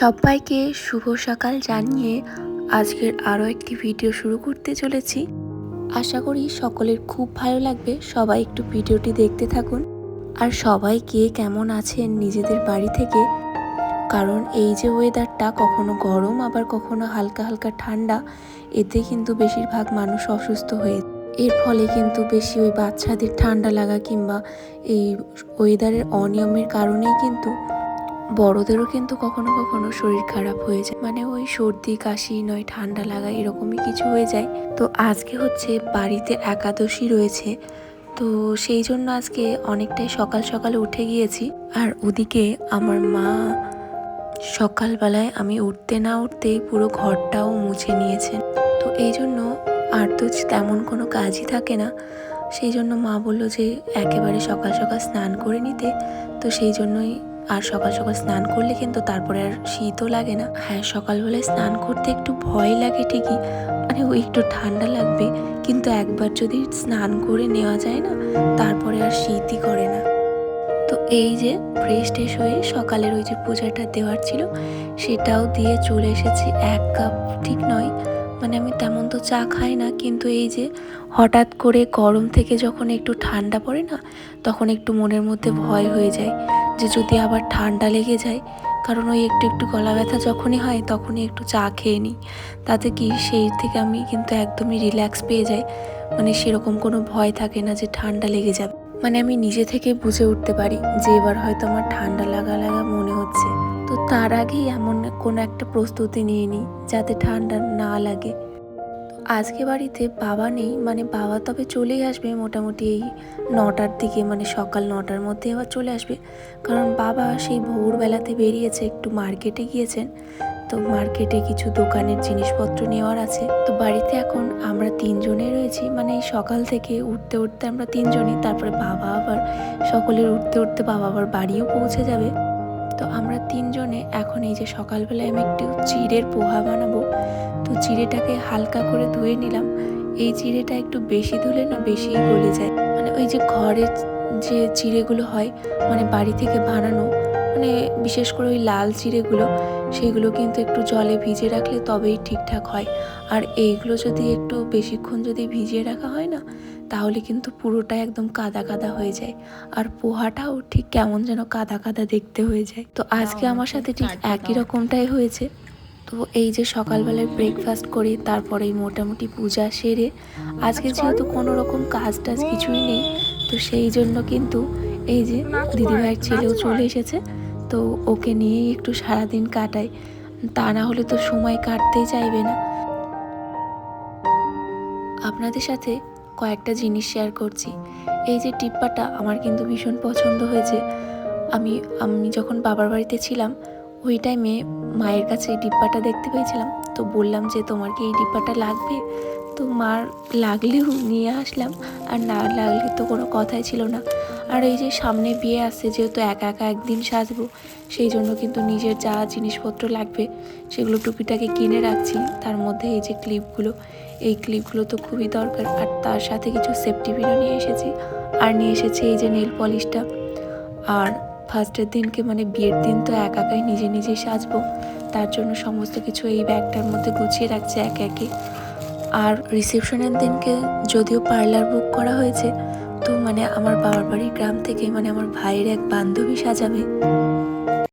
সবাইকে শুভ সকাল জানিয়ে আজকের আরও একটি ভিডিও শুরু করতে চলেছি। আশা করি সকলের খুব ভালো লাগবে। সবাই একটু ভিডিওটি দেখতে থাকুন। আর সবাই কে কেমন আছেন নিজেদের বাড়ি থেকে? কারণ এই যে ওয়েদারটা কখনো গরম, আবার কখনো হালকা হালকা ঠান্ডা, এতে কিন্তু বেশিরভাগ মানুষ অসুস্থ হয়ে এর ফলে কিন্তু বেশি ওই বাচ্চাদের ঠান্ডা লাগা কিংবা এই ওয়েদারের অনিয়মের কারণেই কিন্তু বড়দেরও কিন্তু কখনো কখনো শরীর খারাপ হয়ে যায়। মানে ওই সর্দি, কাশি, নয়, ঠান্ডা লাগা এরকমই কিছু হয়ে যায়। তো আজকে হচ্ছে বাড়িতে একাদশী রয়েছে। তো সেই জন্য আজকে অনেকটাই সকাল সকাল উঠে গিয়েছি। আর ওদিকে আমার মা সকালবেলায় আমি উঠতে না উঠতেই পুরো ঘরটাও মুছে নিয়েছেন। তো এই জন্য আর তো তেমন কোনো কাজই থাকে না। সেই জন্য মা বলল যে একেবারে সকাল সকাল স্নান করে নিতে। তো সেই জন্যই আর সকাল সকাল স্নান করলে কিন্তু তারপরে আর শীতও লাগে না। হ্যাঁ সকালবেলায় স্নান করতে একটু ভয় লাগে ঠিকই মানে ওই একটু ঠান্ডা লাগবে, কিন্তু একবার যদি স্নান করে নেওয়া যায় না, তারপরে আর শীতই করে না। তো এই যে ফ্রেশ ট্রেশ হয়ে সকালের ওই যে পূজাটা দেওয়ার ছিল, সেটাও দিয়ে চলে এসেছি এক কাপ, ঠিক নয় মানে আমি তেমন তো চা খাই না, কিন্তু এই যে হঠাৎ করে গরম থেকে যখন একটু ঠান্ডা পড়ে না, তখন একটু মনের মধ্যে ভয় হয়ে যায়। যে যদি আবার ঠান্ডা লেগে যায়, কারণ ওই একটু একটু গলা ব্যথা যখনই হয় তখনই একটু চা খেয়ে নিই। তাতে কি সেই থেকে আমি কিন্তু একদমই রিল্যাক্স পেয়ে যাই। মানে সেরকম কোনো ভয় থাকে না যে ঠান্ডা লেগে যাবে। মানে আমি নিজে থেকে বুঝে উঠতে পারি যে এবার হয়তো আমার ঠান্ডা লাগা লাগা মনে হচ্ছে। তো তার আগেই এমন কোনো একটা প্রস্তুতি নিয়ে নিই যাতে ঠান্ডা না লাগে। আজকে বাড়িতে বাবা নেই মানে বাবা তবে চলেই আসবে মোটামুটি এই নটার দিকে মানে সকাল নটার মধ্যে আবার চলে আসবে। কারণ বাবা সেই ভোরবেলাতে বেরিয়েছে, একটু মার্কেটে গিয়েছেন। তো মার্কেটে কিছু দোকানের জিনিসপত্র নেওয়ার আছে। তো বাড়িতে এখন আমরা তিনজনে রয়েছি মানে এই সকাল থেকে উঠতে উঠতে আমরা তিনজনই, তারপরে বাবা আবার, সকলের উঠতে উঠতে বাবা আবার বাড়িও পৌঁছে যাবে। তো আমরা তিনজনে এখন এই যে সকালবেলায় আমি একটু চিড়ের পোহা বানাবো। চিড়েটাকে হালকা করে ধুয়ে নিলাম। এই চিড়েটা একটু বেশি ধুলে না বেশি গলে যায়। মানে ওই যে ঘরের যে চিড়েগুলো হয় মানে বাড়ি থেকে বানানো মানে বিশেষ করে ওই লাল চিড়েগুলো সেইগুলো কিন্তু একটু জলে ভিজে রাখলে তবেই ঠিকঠাক হয়। আর এইগুলো যদি একটু বেশিক্ষণ যদি ভিজিয়ে রাখা হয় না তাহলে কিন্তু পুরোটা একদম কাদা কাদা হয়ে যায়। আর পোহাটাও ঠিক কেমন যেন কাদা কাদা দেখতে হয়ে যায়। তো আজকে আমার সাথে ঠিক একই রকমটাই হয়েছে। তো এই যে সকালবেলায় ব্রেকফাস্ট করে তারপরে মোটামুটি পূজা সেরে, আজকে যেহেতু কোনো রকম কাজ টাজ কিছুই নেই, তো সেই জন্য কিন্তু এই যে দিদিভাইয়ের ছেলেও চলে এসেছে, তো ওকে নিয়েই একটু সারাদিন কাটাই। তা না হলে তো সময় কাটতেই চাইবে না। আপনাদের সাথে কয়েকটা জিনিস শেয়ার করছি। এই যে টিপ্পাটা আমার কিন্তু ভীষণ পছন্দ হয়েছে। আমি আমি যখন বাবার বাড়িতে ছিলাম ওই টাইমে মায়ের কাছে এই ডিব্বাটা দেখতে পেয়েছিলাম। তো বললাম যে, তোমার কি এই ডিব্বাটা লাগবে? তো মার লাগলেও নিয়ে আসলাম। আর না লাগলে তো কোনো কথাই ছিল না। আর এই যে সামনে বিয়ে আসছে, যেহেতু একা একা একদিন সাজবো, সেই জন্য কিন্তু নিজের যা জিনিসপত্র লাগবে, সেগুলো টুপিটাকে কিনে রাখছি। তার মধ্যে এই যে ক্লিপগুলো, এই ক্লিপগুলো তো খুবই দরকার। আর তার সাথে কিছু সেফটি পিনও নিয়ে এসেছি। আর নিয়ে এসেছি এই যে নেল পলিশটা। আর ফার্স্টের দিনকে মানে বিয়ের দিন তো একা একাই নিজে নিজেই সাজবো। তার জন্য সমস্ত কিছু এই ব্যাগটার মধ্যে গুছিয়ে রাখছে একে একে। আর রিসেপশনের দিনকে যদিও পার্লার বুক করা হয়েছে, তো মানে আমার বাবার বাড়ির গ্রাম থেকে মানে আমার ভাইয়ের এক বান্ধবী সাজাবে।